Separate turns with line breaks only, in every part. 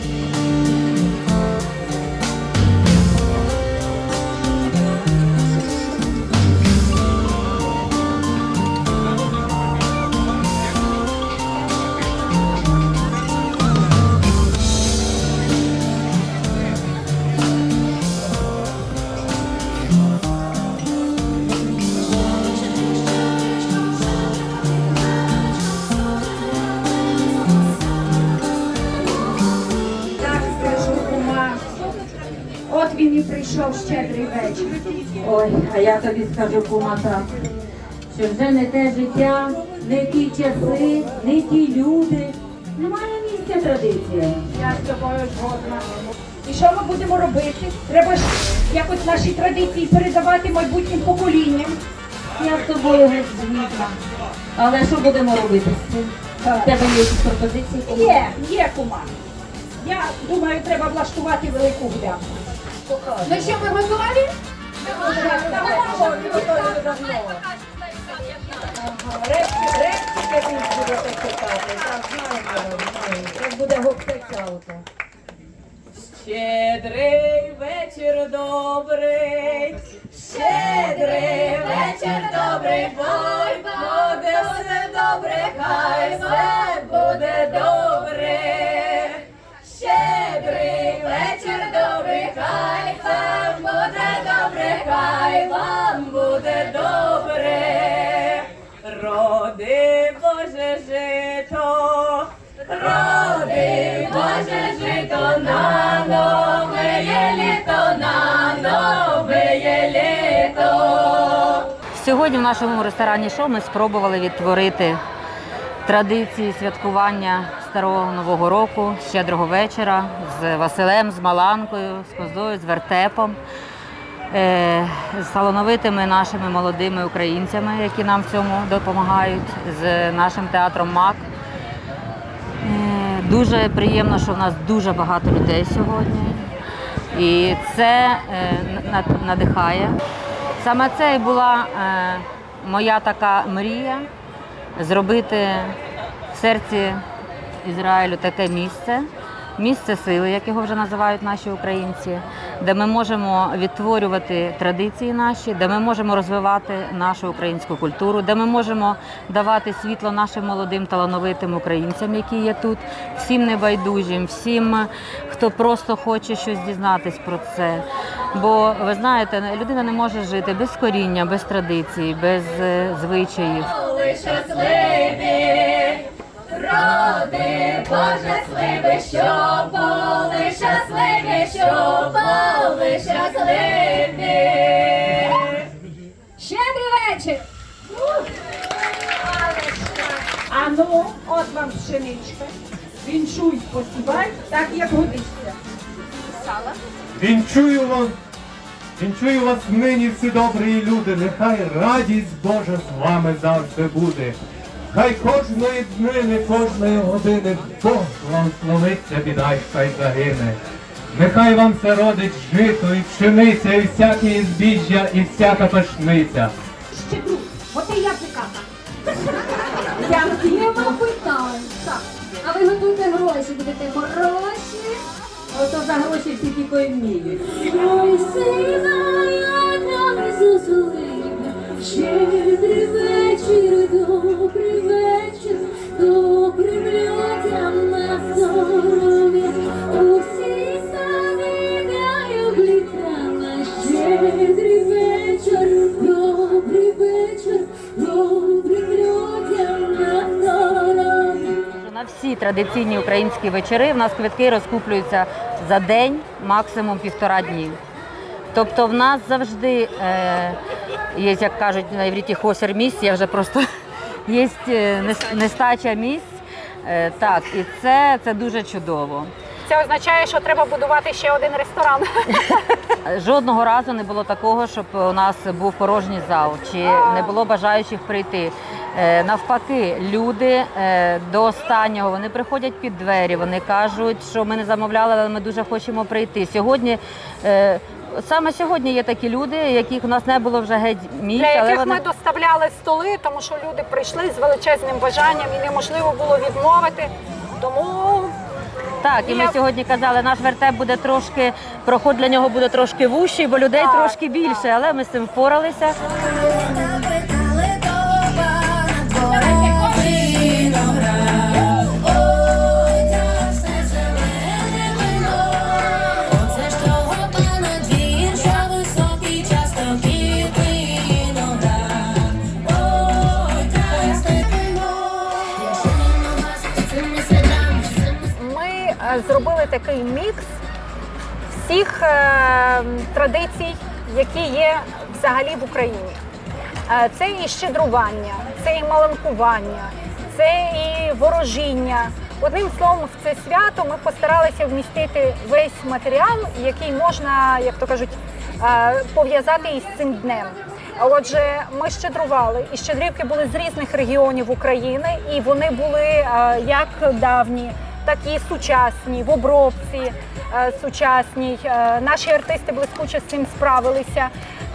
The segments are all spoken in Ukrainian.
Так прийшов щедрий вечір.
Ой, а я тобі скажу, кума, так, що вже не те життя, не ті часи, не ті люди. Немає місця традиціям.
Я з тобою згодна. І що ми будемо робити? Треба ж якось наші традиції передавати майбутнім поколінням.
Я з тобою геть згідна. Але що будемо робити з цим? В тебе є якісь пропозиції?
Є, є кума. Я думаю, треба влаштувати велику гулянку.
Ну що, ви готові?
Речі він буде читати, так знаємо, знаємо. Як буде гопця ото.
Щедрий вечір добрий, щедрий вечір добрий, бой, буде все добре, хай все Роди Боже жито, роди Боже жито на нове є літо, на нове є літо.
Сьогодні в нашому ресторані шоу ми спробували відтворити традиції святкування старого нового року, щедрого вечора з Василем, з Маланкою, з козою, з вертепом, з талановитими нашими молодими українцями, які нам в цьому допомагають, з нашим театром МАК. Е, Дуже приємно, що в нас дуже багато людей сьогодні. І це е, надихає. Саме це і була е, моя така мрія зробити в серці Ізраїлю таке місце, місце сили, як його вже називають наші українці, де ми можемо відтворювати традиції наші, де ми можемо розвивати нашу українську культуру, де ми можемо давати світло нашим молодим талановитим українцям, які є тут, всім небайдужим, всім, хто просто хоче щось дізнатись про це. Бо ви знаєте, людина не може жити без коріння, без традицій, без е, звичаїв.
Щасливі, роди Боже сливи, що були щасливі, що були щасливі.
Щедрий вечір! А ну, от вам пшеничка. Вінчуй, посівай, так як годиться.
Вінчую вас, вінчую вас нині всі добрі люди, нехай радість Божа з вами завжди буде. Хай кожної днини, кожної години Бог благословиться, біда й хай загине. Нехай вам все родить жито і пшениця, і всяке збіжжя, і всяка пашниця.
Щедру, бо ти язиката.
Нема питань. Так. А ви готуйте гроші, будете хороші.
Ото за гроші всі тільки й вміють.
Ой, сина, я зозулина. Щедрий
всі традиційні українські вечори в нас квитки розкуплюються за день, максимум півтора дні. Тобто в нас завжди е, є, як кажуть на івріті, хосер місць, я вже просто є е, нестача місць. Е, так, і це, це дуже чудово.
Це означає, що треба будувати ще один ресторан.
Жодного разу не було такого, щоб у нас був порожній зал, чи не було бажаючих прийти. Е, Навпаки, люди е, до останнього вони приходять під двері, вони кажуть, що ми не замовляли, але ми дуже хочемо прийти. Сьогодні е, саме сьогодні є такі люди, яких у нас не було вже геть місць,
Для
але
яких
вони
ми доставляли столи, тому що люди прийшли з величезним бажанням і неможливо було відмовити. Тому
Так, і ми
Я-
сьогодні казали, наш вертеп буде трошки, проход для нього буде трошки вущий, бо людей
Так.
трошки більше, але ми з цим впоралися.
Зробили такий мікс всіх е, традицій, які є взагалі в Україні. Е, Це і щедрування, це і маланкування, це і ворожіння. Одним словом, в це свято ми постаралися вмістити весь матеріал, який можна, як то кажуть, е, пов'язати із цим днем. Отже, ми щедрували, і щедрівки були з різних регіонів України, і вони були е, як давні, так і сучасні, в обробці е, сучасній. Е, Наші артисти блискуче з цим справилися.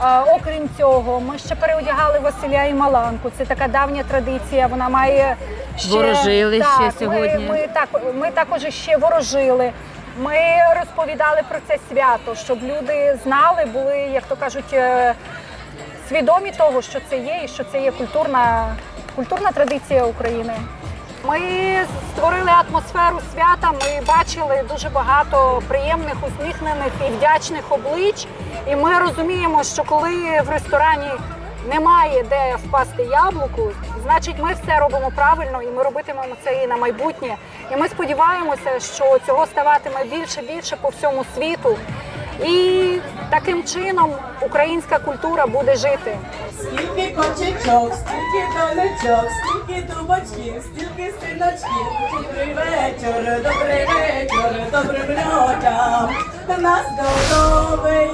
Е, Окрім цього, ми ще переодягали Василя і Маланку. Це така давня традиція. Вона має ще
Ворожили ще сьогодні.
Ми, ми так ми також ще ворожили. Ми розповідали про це свято, щоб люди знали, були, як то кажуть, свідомі того, що це є, і що це є культурна, культурна традиція України. Ми створили атмосферу свята. Ми бачили дуже багато приємних, усміхнених і вдячних облич. І ми розуміємо, що коли в ресторані немає де впасти яблуку, значить ми все робимо правильно і ми робитимемо це і на майбутнє. І ми сподіваємося, що цього ставатиме більше більше по всьому світу. І таким чином українська культура буде жити.
Скільки кочечок, скільки донечок, скільки дубочків, стільки синочків. Добрий вечір, добрий вечір, добрим людям. Нас голубий